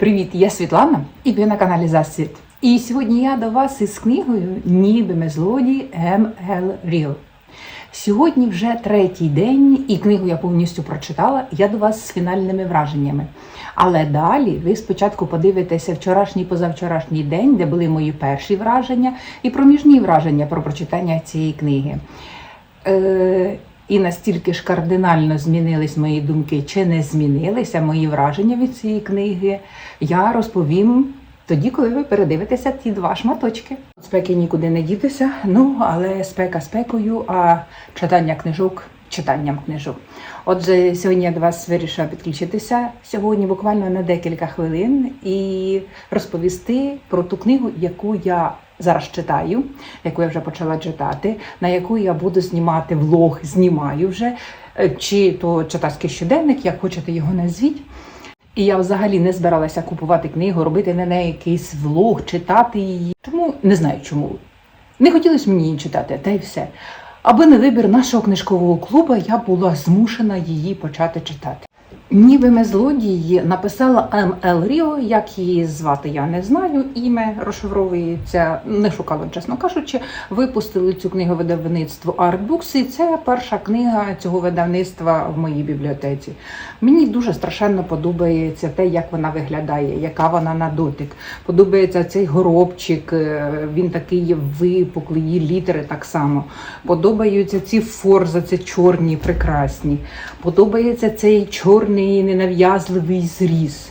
Привіт, я Світлана, і ви на каналі Засвіт. І сьогодні я до вас із книгою Ніби ми злодії М.Л. Ріл. Сьогодні вже третій день, і книгу я повністю прочитала. Я до вас з фінальними враженнями. Але далі ви спочатку подивитеся вчорашній позавчорашній день, де були мої перші враження, і проміжні враження про прочитання цієї книги. Е, і настільки ж кардинально змінились мої думки, чи не змінилися мої враження від цієї книги, я розповім тоді, коли ви передивитеся ті два шматочки. Спеки нікуди не дітися, ну але спека спекою, а читання книжок читанням книжок. Отже, сьогодні я до вас вирішила підключитися сьогодні буквально на декілька хвилин і розповісти про ту книгу, яку я зараз читаю, яку я вже почала читати, на яку я буду знімати влог, знімаю вже, е, чи то читацький щоденник, як хочете його назвіть. І я взагалі не збиралася купувати книгу, робити на неї якийсь влог, читати її. Чому не знаю чому. Не хотілося мені її читати, та й все. Аби не вибір нашого книжкового клубу, я була змушена її почати читати. Ніби ми злодії написала М.Л. Ріо, як її звати, я не знаю. Ім'я розшифровується, не шукала, чесно кажучи. Випустили цю книгу видавництво Artbooks, і це перша книга цього видавництва в моїй бібліотеці. Мені дуже страшенно подобається те, як вона виглядає, яка вона на дотик. Подобається цей горобчик, е, він такий випуклий, її літери так само. Подобаються ці форза, це чорні, прекрасні. Подобається цей чорний ненав'язливий зріз.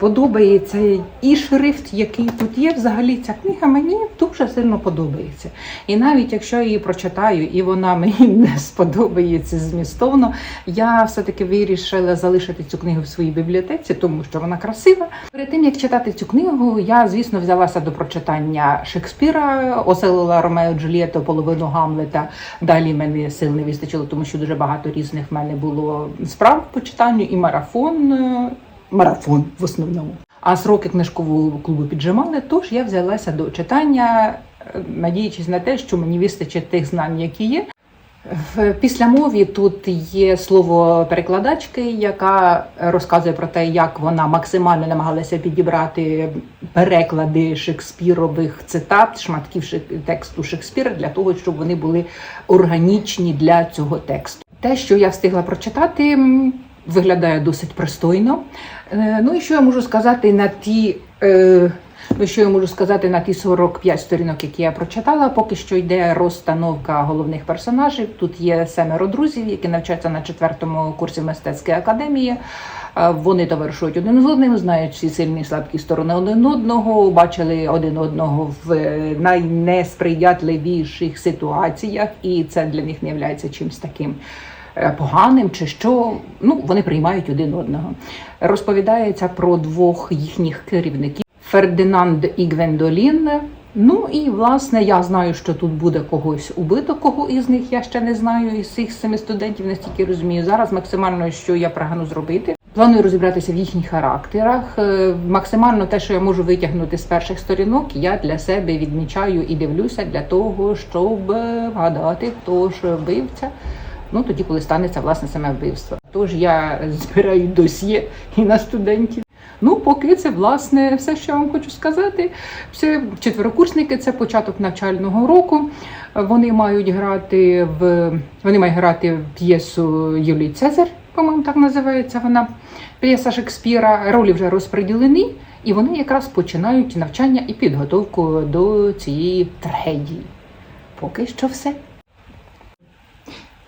Подобається і шрифт, який тут є. Взагалі ця книга мені дуже сильно подобається. І навіть якщо я її прочитаю і вона мені не сподобається змістовно, я все-таки вирішила залишити цю книгу в своїй бібліотеці, тому що вона красива. Перед тим як читати цю книгу, я звісно взялася до прочитання Шекспіра, оселила Ромео Джульєтто, половину Гамлета. Далі мене сил не вистачило, тому що дуже багато різних в мене було справ по читанню і марафон. Марафон в основному. А сроки книжкового клубу піджимали, тож я взялася до читання, е, надіючись на те, що мені вистачить тих знань, які є. В післямові тут є слово перекладачки, яка розказує про те, як вона максимально намагалася підібрати переклади шекспірових цитат, шматків тексту Шекспіра для того, щоб вони були органічні для цього тексту. Те, що я встигла прочитати, виглядає досить пристойно. Е, Ну і що я можу сказати на ті. Е, Ну, що я можу сказати на ті 45 сторінок, які я прочитала, поки що йде розстановка головних персонажів. Тут є семеро друзів, які навчаються на четвертому курсі мистецької академії. Е, Вони товаришують один з одним, знають всі сильні і слабкі сторони один одного, бачили один одного в найнесприятливіших ситуаціях, і це для них не є чимось таким поганим чи що. Ну, вони приймають один одного. Розповідається про двох їхніх керівників. Фердинанд і Гвендолін. Ну і власне я знаю, що тут буде когось убито, кого із них я ще не знаю. Із цих семи студентів настільки розумію. Зараз максимально, що я прагну зробити. Планую розібратися в їхніх характерах. Е, Максимально те, що я можу витягнути з перших сторінок, я для себе відмічаю і дивлюся для того, щоб е, вгадати, хто ж вбивця. Ну тоді, коли станеться власне саме вбивство. Тож я збираю досьє і на студентів. Ну, поки це власне все, що я вам хочу сказати. Це четверокурсники, це початок навчального року. Вони мають грати в вони мають грати в п'єсу Юлій Цезар, по-моєму, так називається вона. П'єса Шекспіра. Ролі вже розподілені, і вони якраз починають навчання і підготовку до цієї трагедії. Поки що все.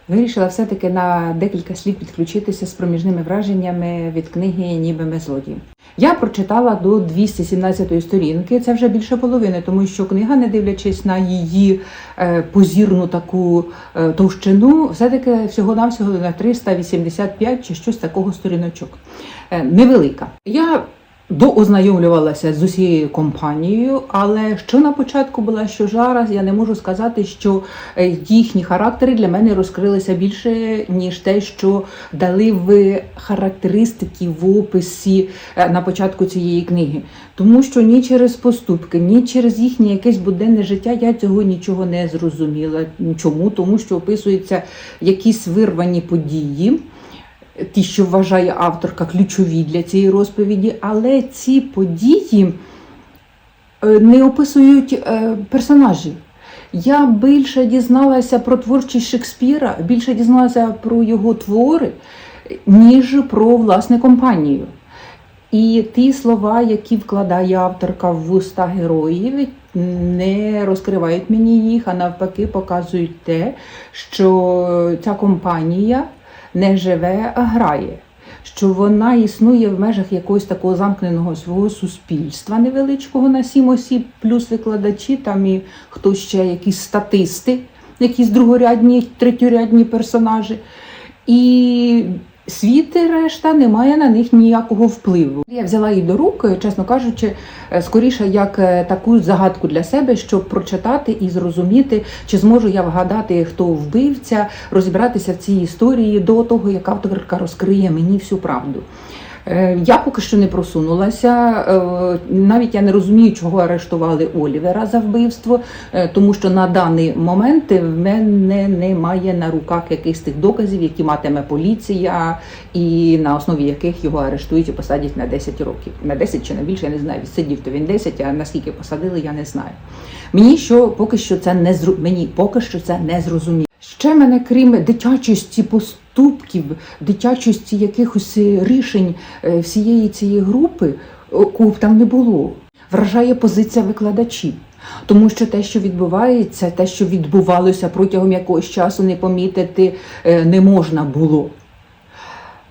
Вирішила все-таки на декілька слів підключитися з проміжними враженнями від книги Ніби ми злодії. Я прочитала до 217 сторінки, це вже більше половини, тому що книга, не дивлячись на її е, позірну таку е, товщину, все-таки всього-навсього на 385 чи щось такого сторіночок. Е, невелика. Я доознайомлювалася з усією компанією, але що на початку була, що зараз, я не можу сказати, що е, їхні характери для мене розкрилися більше, ніж те, що дали в характеристики в описі е, на початку цієї книги. Тому що ні через поступки, ні через їхнє якесь буденне життя я цього нічого не зрозуміла. Чому? Тому що описуються якісь вирвані події. Ті, що вважає авторка, ключові для цієї розповіді, але ці події е, не описують е, персонажів. Я більше дізналася про творчість Шекспіра, більше дізналася про його твори, ніж про власне компанію. І ті слова, які вкладає авторка в вуста героїв, не розкривають мені їх, а навпаки показують те, що ця компанія не живе, а грає. Що вона існує в межах якогось такого замкненого свого суспільства невеличкого на сім осіб, плюс викладачі, там і хтось ще якісь статисти, якісь другорядні, третьорядні персонажі. І світ решта не має на них ніякого впливу. Я взяла її до рук, чесно кажучи, е, скоріше як е, таку загадку для себе, щоб прочитати і зрозуміти, чи зможу я вгадати, хто вбивця, розібратися в цій історії до того, як авторка розкриє мені всю правду. Е, Я поки що не просунулася. е, Навіть я не розумію, чого арештували Олівера за вбивство, е, тому що на даний момент в мене немає на руках якихось тих доказів, які матиме поліція, і на основі яких його арештують і посадять на 10 років. На 10 чи на більше, я не знаю. Відсидів то він 10, а наскільки посадили, я не знаю. Мені що поки що це не зру... мені поки що це не зрозуміло. Ще мене, крім дитячості поступків, дитячості якихось е, рішень е, всієї цієї групи, кого б там не було, вражає позиція викладачів. Тому що те, що відбувається, те, що відбувалося протягом якогось часу, не помітити е, не можна було.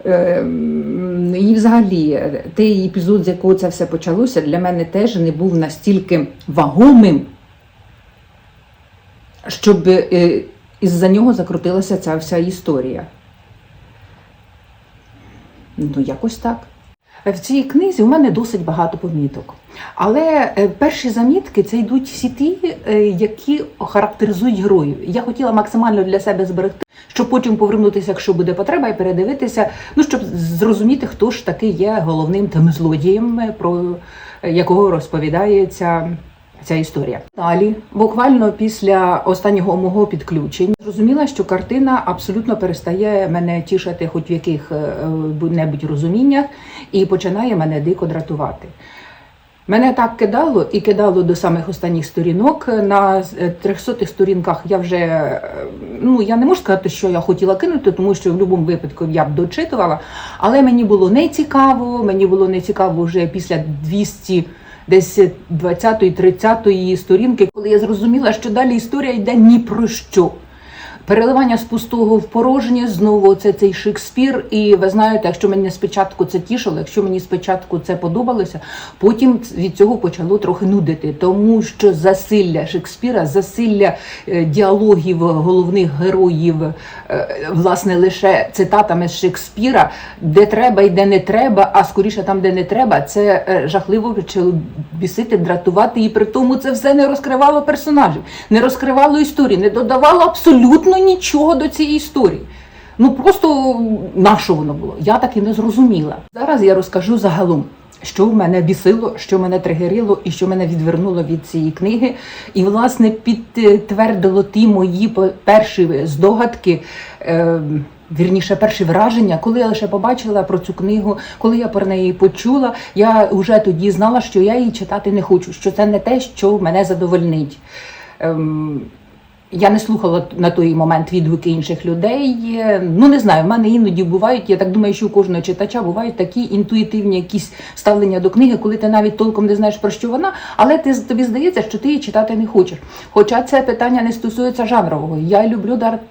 Ем, І взагалі, е, той епізод, з якого це все почалося, для мене теж не був настільки вагомим, щоб е, із-за нього закрутилася ця вся історія. Ну, якось так. В цій книзі у мене досить багато поміток. Але е, перші замітки це йдуть всі ті, е, які характеризують героїв. Я хотіла максимально для себе зберегти, щоб потім повернутися, якщо буде потреба, і передивитися, ну щоб зрозуміти, хто ж таки є головним тим злодієм, е, про якого розповідається ця історія. Далі, буквально після останнього мого підключення, зрозуміла, що картина абсолютно перестає мене тішити, хоч в яких е, небудь розуміннях, і починає мене дико дратувати. Мене так кидало і кидало до самих останніх сторінок. На 300 сторінках я вже е, ну я не можу сказати, що я хотіла кинути, тому що в будь-якому випадку я б дочитувала. Але мені було не цікаво. Мені було не цікаво вже після 200 десь 20-30 сторінки, коли я зрозуміла, що далі історія йде ні про що. Переливання з пустого в порожнє, знову це цей Шекспір. І ви знаєте, якщо мене спочатку це тішило, якщо мені спочатку це подобалося, потім від цього почало трохи нудити, тому що засилля Шекспіра, засилля е, діалогів головних героїв, е, власне, лише цитатами з Шекспіра, де треба і де не треба, а скоріше там, де не треба, це е, жахливо почало бісити, дратувати, і при тому це все не розкривало персонажів, не розкривало історії, не додавало абсолютно нічого до цієї історії. Ну просто на що воно було? Я так і не зрозуміла. Зараз я розкажу загалом, що в мене бісило, що мене тригерило і що мене відвернуло від цієї книги. І, власне, підтвердило ті мої перші здогадки. Е, Вірніше, перші враження, коли я лише побачила про цю книгу, коли я про неї почула, я вже тоді знала, що я її читати не хочу, що це не те, що мене задовольнить. Ем, я не слухала на той момент відгуки інших людей. Ну не знаю, в мене іноді бувають. Я так думаю, що у кожного читача бувають такі інтуїтивні якісь ставлення до книги, коли ти навіть толком не знаєш про що вона, але ти тобі здається, що ти її читати не хочеш. Хоча це питання не стосується жанрового. Я люблю дарк.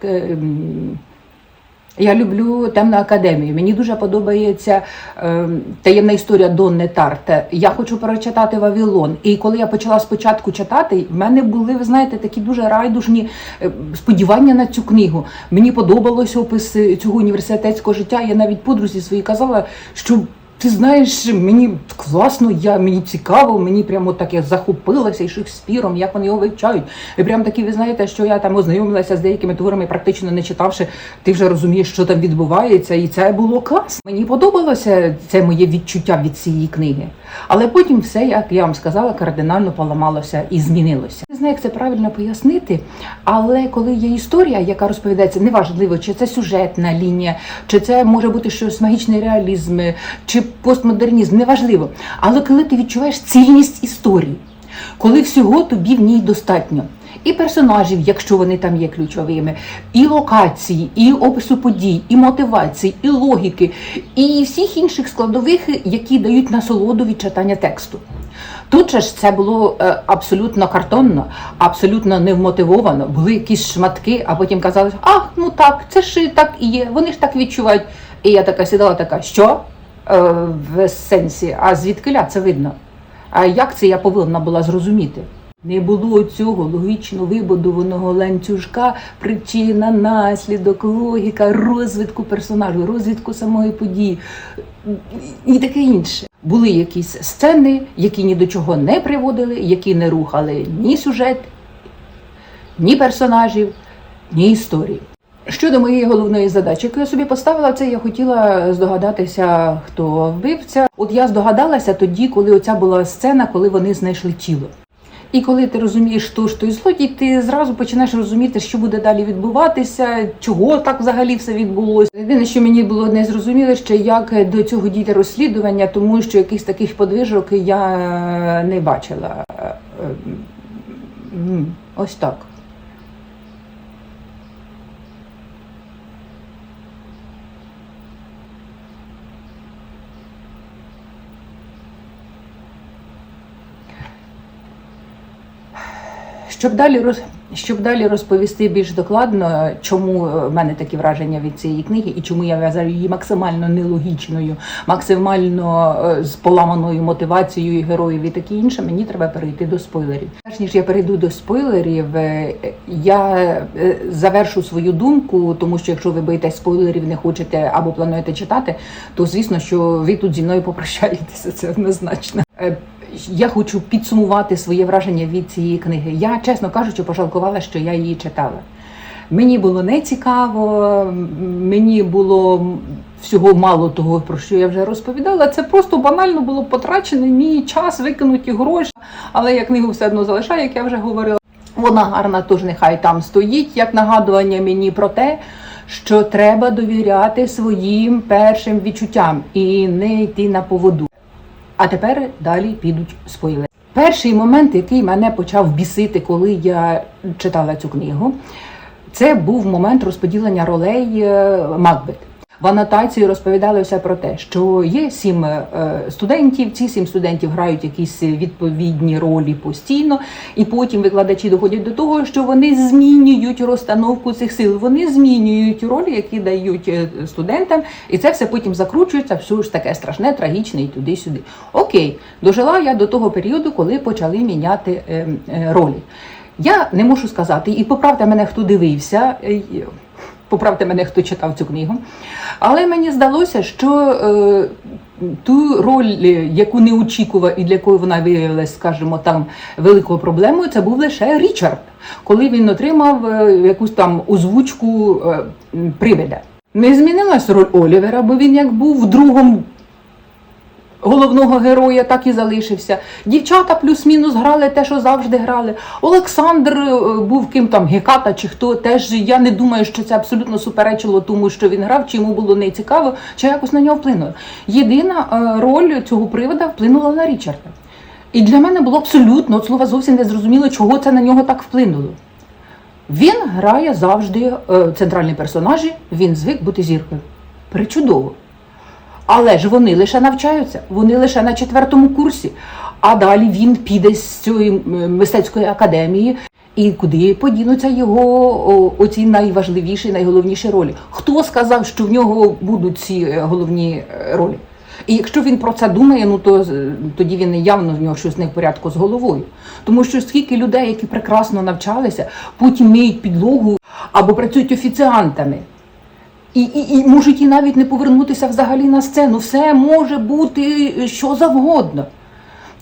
Я люблю темну академію. Мені дуже подобається е, таємна історія Донни Тарте. Я хочу перечитати Вавилон. І коли я почала спочатку читати, в мене були, ви знаєте, такі дуже райдужні е, сподівання на цю книгу. Мені подобалося опис цього університетського життя. Я навіть подрузі своїй казала, що Ти знаєш, мені класно, я, мені цікаво, мені прямо так я захопилася і Шекспіром, як вони його вивчають. І прям такі, ви знаєте, що я там ознайомилася з деякими творами, практично не читавши, ти вже розумієш, що там відбувається, і це було класно. Мені подобалося це моє відчуття від цієї книги. Але потім все, як я вам сказала, кардинально поламалося і змінилося. Не знаю, як це правильно пояснити, але коли є історія, яка розповідається, неважливо, чи це сюжетна лінія, чи це може бути щось магічний реалізм, чи постмодернізм, неважливо. Але коли ти відчуваєш цільність історії, коли всього тобі в ній достатньо. І персонажів, якщо вони там є ключовими, і локації, і опису подій, і мотивації, і логіки, і всіх інших складових, які дають насолоду від читання тексту. Тут же ж це було е, абсолютно картонно, абсолютно невмотивовано. Були якісь шматки, а потім казали, ах, ну так, це ж так і є, вони ж так відчувають. І я така сідала, така, що? Е, в сенсі, а звідкиля це видно? А як це я повинна була зрозуміти? Не було цього логічно вибудованого ланцюжка, причина, наслідок, логіка, розвитку персонажу, розвитку самої події і таке інше. Були якісь сцени, які ні до чого не приводили, які не рухали ні сюжет, ні персонажів, ні історії. Щодо моєї головної задачі, яку я собі поставила, це я хотіла здогадатися, хто вбивця. От я здогадалася тоді, коли оця була сцена, коли вони знайшли тіло. І коли ти розумієш, хто ж той злодій, ти зразу починаєш розуміти, що буде далі відбуватися, чого так взагалі все відбулося. Єдине, що мені було не зрозуміло, ще як до цього дійде розслідування, тому що якихось таких подвижок я не бачила. Ось так. Щоб далі роз... щоб далі розповісти більш докладно, чому е, в мене такі враження від цієї книги і чому я вважаю її максимально нелогічною, максимально е, з поламаною мотивацією героїв і таке інше, мені треба перейти до спойлерів. Перш ніж я перейду до спойлерів, е, я завершу свою думку, тому що якщо ви боїтесь спойлерів, не хочете або плануєте читати, то звісно, що ви тут зі мною попрощаєтеся. Це однозначно. Я хочу підсумувати своє враження від цієї книги. Я, чесно кажучи, пожалкувала, що я її читала. Мені було не цікаво, мені було всього мало того, про що я вже розповідала. Це просто банально було потрачений мій час, викинуті гроші. Але я книгу все одно залишаю, як я вже говорила. Вона гарна, тож нехай там стоїть, як нагадування мені про те, що треба довіряти своїм першим відчуттям і не йти на поводу. А тепер далі підуть спойлери. Перший момент, який мене почав бісити, коли я читала цю книгу, це був момент розподілення ролей е, Макбет. В анотації розповідалося про те, що є сім е, студентів. Ці сім студентів грають якісь відповідні ролі постійно, і потім викладачі доходять до того, що вони змінюють розстановку цих сил. Вони змінюють ролі, які дають е, студентам, і це все потім закручується. все ж таке страшне, трагічне і туди-сюди. Окей, дожила я до того періоду, коли почали міняти е, е, ролі. Я не можу сказати, і поправте мене, хто дивився. Поправте мене, хто читав цю книгу. Але мені здалося, що е, ту роль, е, яку не очікував і для якої вона виявилася, скажімо, там великою проблемою, це був лише Річард, коли він отримав е, якусь там озвучку е, привида. Не змінилась роль Олівера, бо він як був в другому головного героя так і залишився. Дівчата плюс-мінус грали те, що завжди грали. Олександр е, був ким там Геката чи хто. Теж я не думаю, що це абсолютно суперечило тому, що він грав, чи йому було не цікаво, чи якось на нього вплинуло. Єдина е, роль цього привода вплинула на Річарда. І для мене було абсолютно от слова зовсім не зрозуміло, чого це на нього так вплинуло. Він грає завжди е, центральні персонажі, він звик бути зіркою. Причудово. Але ж вони лише навчаються, вони лише на четвертому курсі. А далі він піде з цієї мистецької академії. І куди подінуться його оці найважливіші, найголовніші ролі? Хто сказав, що в нього будуть ці е, головні е, ролі? І якщо він про це думає, ну то тоді він явно в нього щось не в порядку з головою. Тому що скільки людей, які прекрасно навчалися, потім миють підлогу або працюють офіціантами. І, і, і можуть і навіть не повернутися взагалі на сцену. Все може бути е, що завгодно.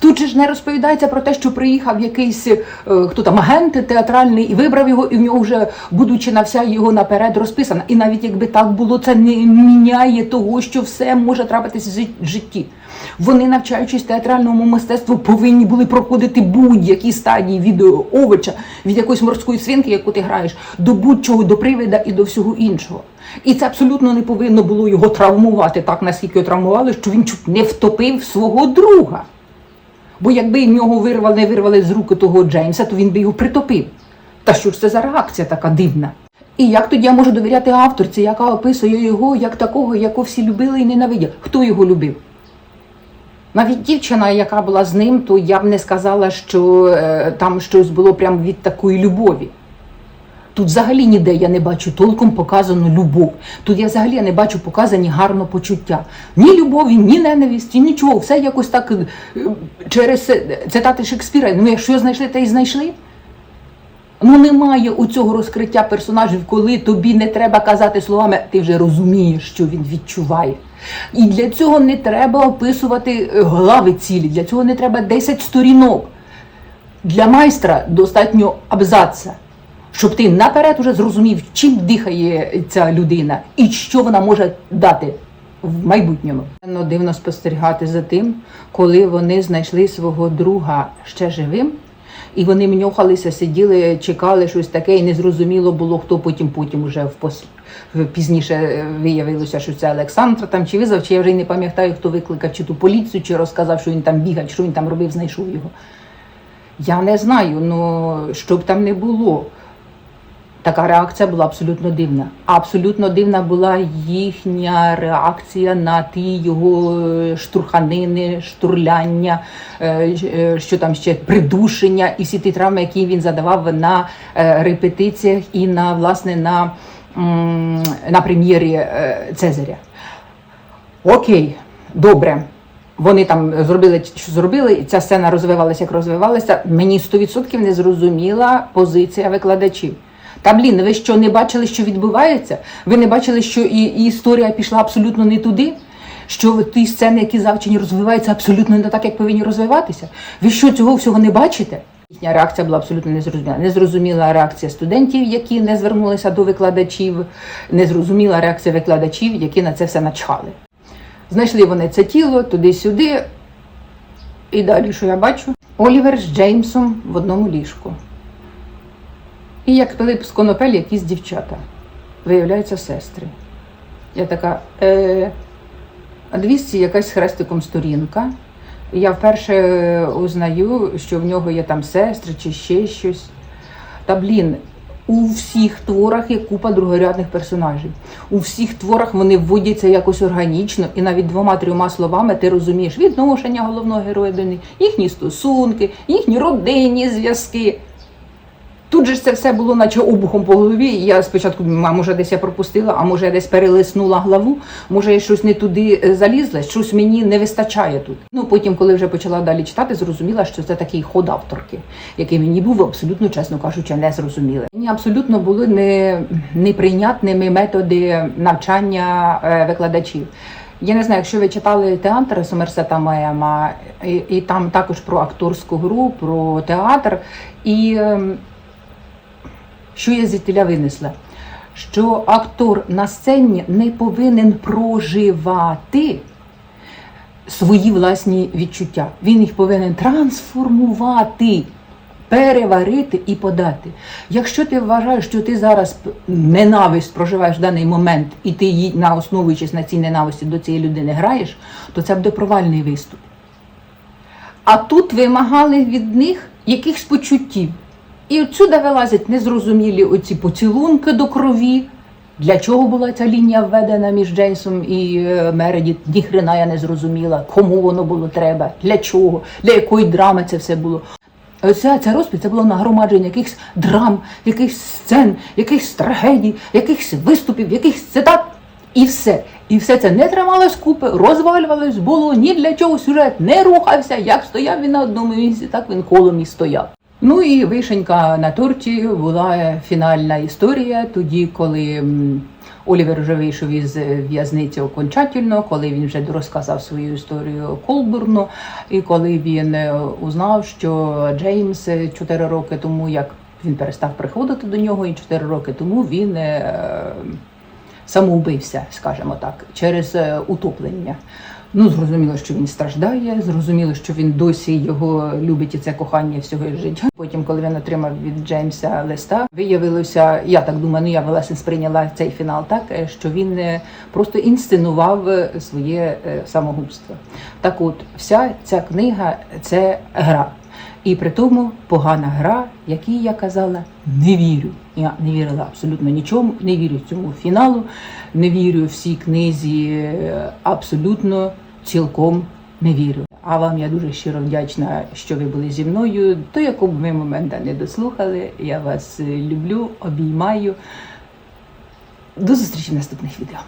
Тут же ж не розповідається про те, що приїхав якийсь е, хто там агент театральний і вибрав його, і в нього вже будучи на вся його наперед розписана. І навіть якби так було, це не міняє того, що все може трапитися в житті. Вони, навчаючись театральному мистецтву, повинні були проходити будь-які стадії від е, овоча, від якоїсь морської свинки, яку ти граєш, до будь-чого, до привида і до всього іншого. І це абсолютно не повинно було його травмувати так, наскільки його травмували, що він чуть не втопив свого друга. Бо якби нього вирвали, не вирвали з руки того Джеймса, то він би його притопив. Та що ж це за реакція така дивна? І як тоді я можу довіряти авторці, яка описує його як такого, якого всі любили і ненавиділи? Хто його любив? Навіть дівчина, яка була з ним, то я б не сказала, що е, там щось було прямо від такої любові. Тут взагалі ніде я не бачу толком показану любов. Тут я взагалі не бачу показані гарно почуття. Ні любові, ні ненависті, нічого. Все якось так е, через е, цитати Шекспіра. Ну, якщо знайшли, те й знайшли. Ну немає у цього розкриття персонажів, коли тобі не треба казати словами, ти вже розумієш, що він відчуває. І для цього не треба описувати е, глави цілі, для цього не треба 10 сторінок. Для майстра достатньо абзаца, щоб ти наперед уже зрозумів, чим дихає ця людина і що вона може дати в майбутньому. Дивно спостерігати за тим, коли вони знайшли свого друга ще живим. І вони мньохалися, сиділи, чекали щось таке, і незрозуміло було, хто потім потім уже в пос... пізніше е, виявилося, що це Олександр там чи визвав, чи я вже й не пам'ятаю, хто викликав чи ту поліцію, чи розказав, що він там бігав, що він там робив, знайшов його. Я не знаю, ну що б там не було. Така реакція була абсолютно дивна. Абсолютно дивна була їхня реакція на ті його е, штурханини, штурляння, е, е, що там ще придушення і всі ті травми, які він задавав на репетиціях і на власне на, на прем'єрі Цезаря. Окей, добре. Вони там зробили, що зробили, і ця сцена розвивалася, як розвивалася. Мені 100% не зрозуміла позиція викладачів. Та блін, ви що не бачили, що відбувається? Ви не бачили, що і, і історія пішла абсолютно не туди? Що ті сцени, які завчені, розвиваються абсолютно не так, як повинні розвиватися? Ви що цього всього не бачите? Їхня реакція була абсолютно незрозуміла. Незрозуміла реакція студентів, які не звернулися до викладачів, незрозуміла реакція викладачів, які на це все начхали. Знайшли вони це тіло туди-сюди. І далі, що я бачу? Олівер з Джеймсом в одному ліжку. І як Пилип з конопель, якісь дівчата. Виявляються сестри. Я така, е, а 200 якась хрестиком сторінка. Я вперше е, узнаю, що в нього є там сестри чи ще щось. Та блін, у всіх творах є купа другорядних персонажів. У всіх творах вони вводяться якось органічно, і навіть двома-трьома словами ти розумієш відношення головного героя до них, їхні стосунки, їхні родинні зв'язки. Тут же ж це все було наче обухом по голові. Я спочатку думаю, а може десь я пропустила, а може я десь перелиснула главу, може я щось не туди е, залізла, щось мені не вистачає тут. Ну потім, коли вже почала далі читати, зрозуміла, що це такий ход авторки, який мені був абсолютно, чесно кажучи, не зрозумілий. Мені абсолютно були не, неприйнятними методи навчання е, викладачів. Я не знаю, якщо ви читали театр Сомерсета Мема, і, і там також про акторську гру, про театр. І ем, що я звідтіля винесла? Що актор на сцені не повинен проживати свої власні відчуття. Він їх повинен трансформувати, переварити і подати. Якщо ти вважаєш, що ти зараз ненависть проживаєш в даний момент, і ти її на основуючись на цій ненависті до цієї людини граєш, то це буде провальний виступ. А тут вимагали від них якихось почуттів. І отсюди вилазять незрозумілі оці поцілунки до крові. Для чого була ця лінія введена між Джейсом і е, Мередіт? Ніхрена я не зрозуміла, кому воно було треба, для чого, для якої драми це все було. Оця ця розповідь це було нагромадження якихось драм, якихось сцен, якихось трагедій, якихось виступів, якихось цитат. І все. І все це не трималось купи, розвалювалось, було ні для чого сюжет не рухався. Як стояв він на одному місці, так він колом і стояв. Ну і вишенька на торті була фінальна історія, тоді, коли Олівер вже вийшов із в'язниці окончательно, коли він вже розказав свою історію Колбурну, і коли він е, узнав, що Джеймс е, 4 роки тому, як він перестав приходити до нього, і 4 роки тому він е, самоубився, скажімо так, через е, утоплення. Ну, зрозуміло, що він страждає, зрозуміло, що він досі його любить і це кохання всього життя. Потім, коли він отримав від Джеймса листа, виявилося, я так думаю, ну я власне сприйняла цей фінал так, е, що він е, просто інсценував е, своє самогубство. Так от, вся ця книга це гра. І при тому погана гра, якій я казала, не вірю. Я не вірила абсолютно нічому, не вірю цьому фіналу, не вірю всій книзі, е, абсолютно цілком не вірю. А вам я дуже щиро вдячна, що ви були зі мною. До якого б ви моменту не дослухали. Я вас е, люблю, обіймаю. До зустрічі в наступних відео.